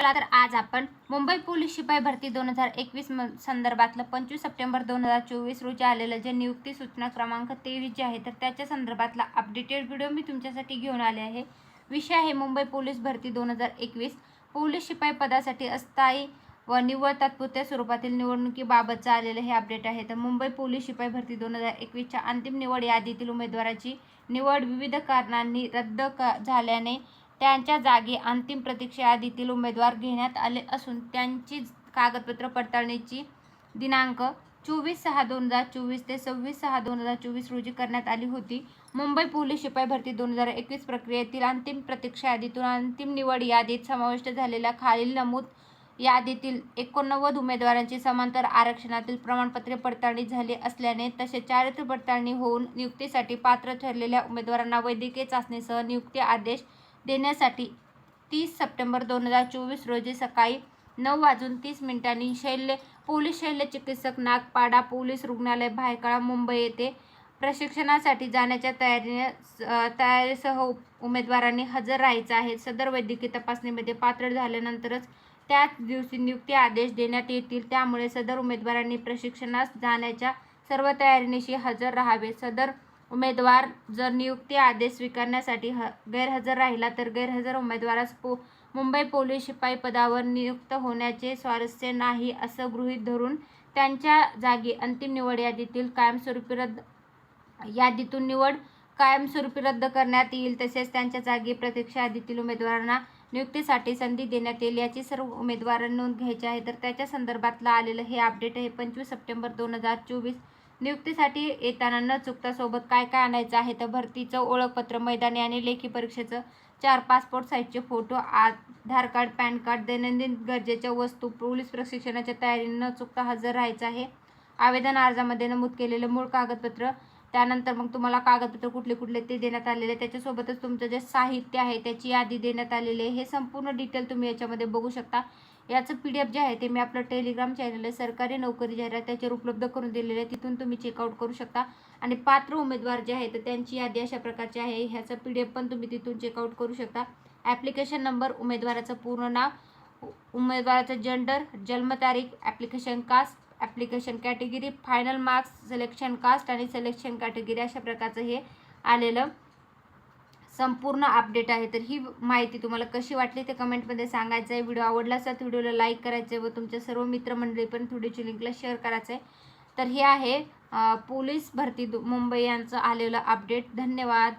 चला तर आज आपण मुंबई पोलीस शिपाई भरती दोन हजार एकवीस संदर्भातलं पंचवीस सप्टेंबर दोन हजार चोवीस रोजी आलेलं जे नियुक्ती सूचना क्रमांक तेवीस जे आहे तर त्याच्या संदर्भातला अपडेटेड व्हिडिओ मी तुमच्यासाठी घेऊन आले आहे. विषय आहे मुंबई पोलीस भरती दोन हजार एकवीस. पोलीस शिपाई पदासाठी अस्थायी व निव्वळ तात्पुरत्या स्वरूपातील निवडणुकीबाबतचं आलेलं हे अपडेट आहे. तर मुंबई पोलीस शिपाई भरती दोन हजार एकवीसच्या अंतिम निवड यादीतील उमेदवाराची निवड विविध कारणांनी रद्द क झाल्याने त्यांच्या जागी अंतिम प्रतीक्षा यादीतील उमेदवार घेण्यात आले असून त्यांची कागदपत्र पडताळणीची दिनांक चोवीस सहा दोन हजार चोवीस ते सव्वीस सहा दोन हजार चोवीस रोजी करण्यात आली होती. मुंबई पोलीस शिपाई भरती दोन हजार एकवीस प्रक्रियेतील अंतिम प्रतीक्षा यादीतून अंतिम निवड यादीत समाविष्ट झालेल्या खालील नमूद यादीतील एकोणनव्वद उमेदवारांची समांतर आरक्षणातील प्रमाणपत्रे पडताळणी झाली असल्याने तसे चारित्र्य पडताळणी होऊन नियुक्तीसाठी पात्र ठरलेल्या उमेदवारांना वैद्यकीय चाचणीसह नियुक्ती आदेश देण्यासाठी तीस सप्टेंबर दोन हजार चोवीस रोजी सकाळी नऊ वाजून तीस मिनिटांनी शैल्य पोलीस शैल्य चिकित्सक नागपाडा पोलीस रुग्णालय भायखळा मुंबई येथे प्रशिक्षणासाठी जाण्याच्या तयारीने तयारीसह उमेदवारांनी हजर राहायचं आहे. सदर वैद्यकीय तपासणीमध्ये पात्र झाल्यानंतरच त्याच दिवशी नियुक्ती आदेश देण्यात येतील. त्यामुळे सदर उमेदवारांनी प्रशिक्षणास जाण्याच्या सर्व तयारीनिशी हजर राहावे. सदर उमेदवार जर नियुक्ती आदेश स्वीकारण्यासाठी ह गैरहजर राहिला तर गैरहजर उमेदवारास पो मुंबई पोलीस शिपाई पदावर नियुक्त होण्याचे स्वारस्य नाही असं गृहीत धरून त्यांच्या जागी अंतिम निवड यादीतील कायमस्वरूपी रद्द यादीतून निवड कायमस्वरूपी रद्द करण्यात येईल तसेच त्यांच्या जागी प्रतीक्षा यादीतील उमेदवारांना नियुक्तीसाठी संधी देण्यात येईल याची सर्व उमेदवारांनी नोंद घ्यायची आहे. तर त्याच्या संदर्भातलं आलेलं हे अपडेट आहे. पंचवीस सप्टेंबर दोन हजार चोवीस नियुक्तीसाठी येताना न चुकता सोबत काय काय आणायचं आहे तर भरतीचं ओळखपत्र मैदानी आणि लेखी परीक्षेचं चार पासपोर्ट साईजचे photo Aadhaar card PAN card दैनंदिन गरजेच्या वस्तू पोलीस प्रशिक्षणाच्या तयारीने न चुकता हजर राहायचं आहे. आवेदन अर्जामध्ये नमूद केलेलं मूळ कागदपत्र त्यानंतर मग तुम्हाला कागदपत्र कुठले कुठले ते देण्यात आलेले त्याच्यासोबतच तुमचं जे साहित्य आहे त्याची यादी देण्यात आलेली आहे. हे संपूर्ण डिटेल तुम्ही याच्यामध्ये बघू शकता. याचं पी डी एफ जे आहे ते मी आपलं टेलिग्राम चॅनल आहे सरकारी नोकरी जाहिरात त्याच्यावर उपलब्ध करून दिलेले आहे. तिथून तुम्ही चेकआउट करू शकता. आणि पात्र उमेदवार जे आहे तर त्यांची यादी अशा प्रकारची आहे. ह्याचं पी डी एफ पण तुम्ही तिथून चेकआउट करू शकता. ॲप्लिकेशन नंबर उमेदवाराचं पूर्ण नाव उ- उमेदवाराचं जेंडर जन्मतारीख application caste application category final marks selection caste आणि सिलेक्शन कॅटेगरी अशा प्रकारचं हे आलेलं. संपूर्ण अपडेट आहे. तर ही माहिती तुम्हाला कशी वाटली ते कमेंटमध्ये सांगायचं आहे व्हिडिओ आवडला असेल तर व्हिडिओला लाईक करायचं आहे व तुमच्या सर्व मित्रमंडळी पण व्हिडिओची लिंकला शेअर करायचं आहे तर हे आहे पोलीस भरती दु- मुंबई यांचं आलेलं अपडेट धन्यवाद.